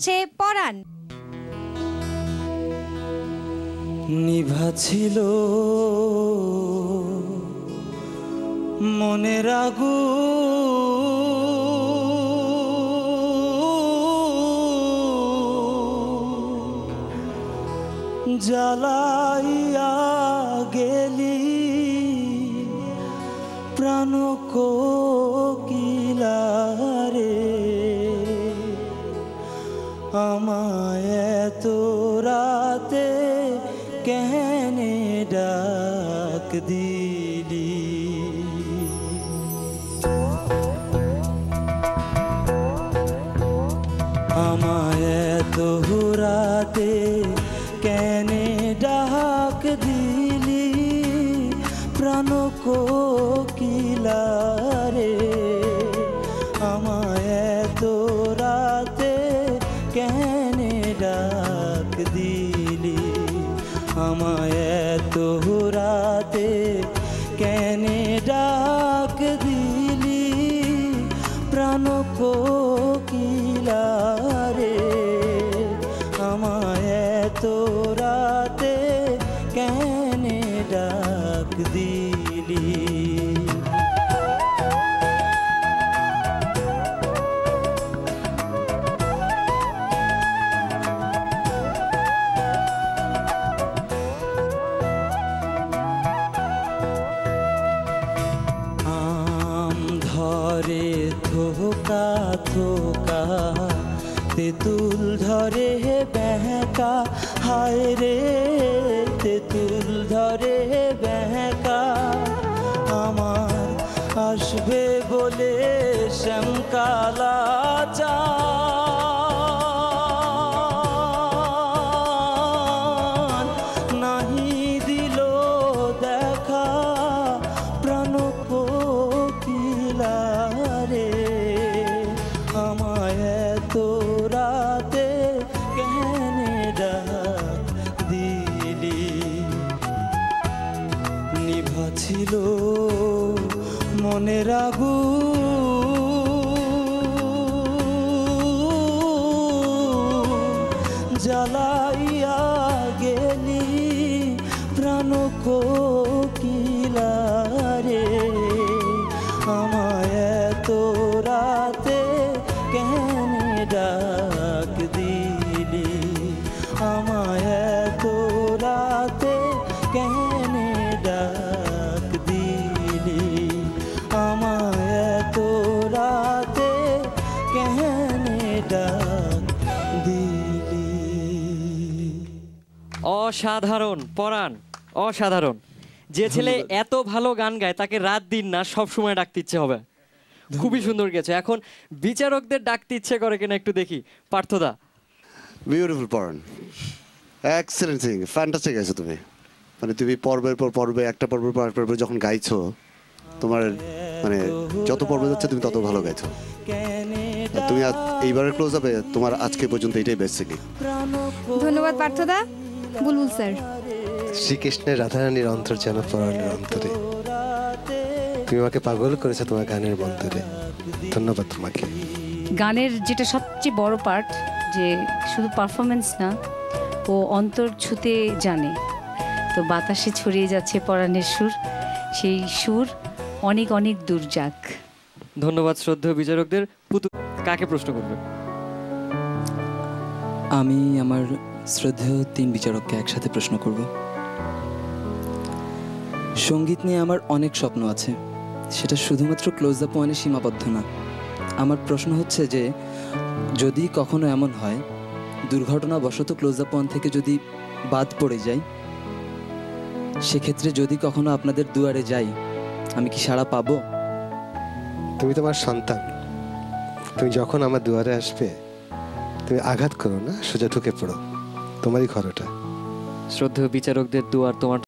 আসছে পরাণ। নিভা ছিল মনের আগু জ্বালাইয়া গেলি প্রাণ কোকিলারে ডাক দিলি। আমায় এত রাতে কেনে ডাক দিলি? প্রাণ কোকিলারে, আমায় এত রাতে কেনে ডাক দিলি? আমায় এত রাতে কেনে ডাক দিলি? প্রাণ কোকিলারে আমায় এত থোকা তেঁতুল ধরে বেহকা হায় রে তেঁতুল ধরে বেহকা আমার আসবে বলে শ্যামকালা চান ছিল মনের আগু জ্বালাইয়া গেলি প্রাণ কোকিলারে। আমায় এত রাতে কেনে ডাক দিলি? অসাধারণ পরাণ অসাধারণ। যে ছেলে এত ভালো গান গায় তাকে রাত দিন না সব সময় ডাকতে ইচ্ছে হবে। খুবই সুন্দর গেছে এখন বিচারকদের ডাকতে ইচ্ছে করে কিনা একটু দেখি। পার্থদা। বিউটিফুল পড়ান এক্সেলেন্ট সিং ফ্যান্টাস্টিক গেছো তুমি। মানে তুমি পর্বের পর পর্বে একটা পর্বের পর পর্বে যখন গাইছো তোমার মানে যত পর্ব যাচ্ছে তুমি তত ভালো গাইছো। তুমি আজ- এইবারের ক্লোজ আপে তোমার আজকে পর্যন্ত এটাই বেস্ট সিঙ্গিং ধন্যবাদ পার্থদা। বুলবুল স্যার। শ্রীকৃষ্ণের রাধারানীর অন্তর যেন পরাণের অন্তরে। তুমি আমাকে পাগল করেছ তোমার গানের বন্ধরে ধন্যবাদ তোমাকে। গানের যেটা সবচেয়ে বড় পার্ট যে শুধু পারফরমেন্স না ও অন্তর ছুতে জানে। তো বাতাসে ছড়িয়ে যাচ্ছে পরাণের সুর সেই সুর অনেক অনেক দূর যাক। ধন্যবাদ শ্রদ্ধেয় বিচারকদের পুতু কাকে প্রশ্ন করবে? আমি আমার শ্রদ্ধেয় তিন বিচারককে একসাথে প্রশ্ন করব। সংগীত নিয়ে আমার অনেক স্বপ্ন আছে। সেটা শুধুমাত্র ক্লোজ আপ ওয়ানে সীমাবদ্ধ না। আমার প্রশ্ন হচ্ছে যে, যদি কখনো এমন হয়, দুর্ঘটনাবশত ক্লোজ আপ ওয়ান থেকে যদি বাদ পড়ে যাই, সেক্ষেত্রে যদি কখনো আপনাদের দুয়ারে যাই, আমি কি সাড়া পাবো? তুমি তোমার সন্তান। তুমি যখন আমার দুয়ারে আসবে, তুমি আঘাত করো না, সোজা ঢুকে পড়ো। তোমারই ওটা। শ্রদ্ধেয় বিচারকদের দুয়ার তোমার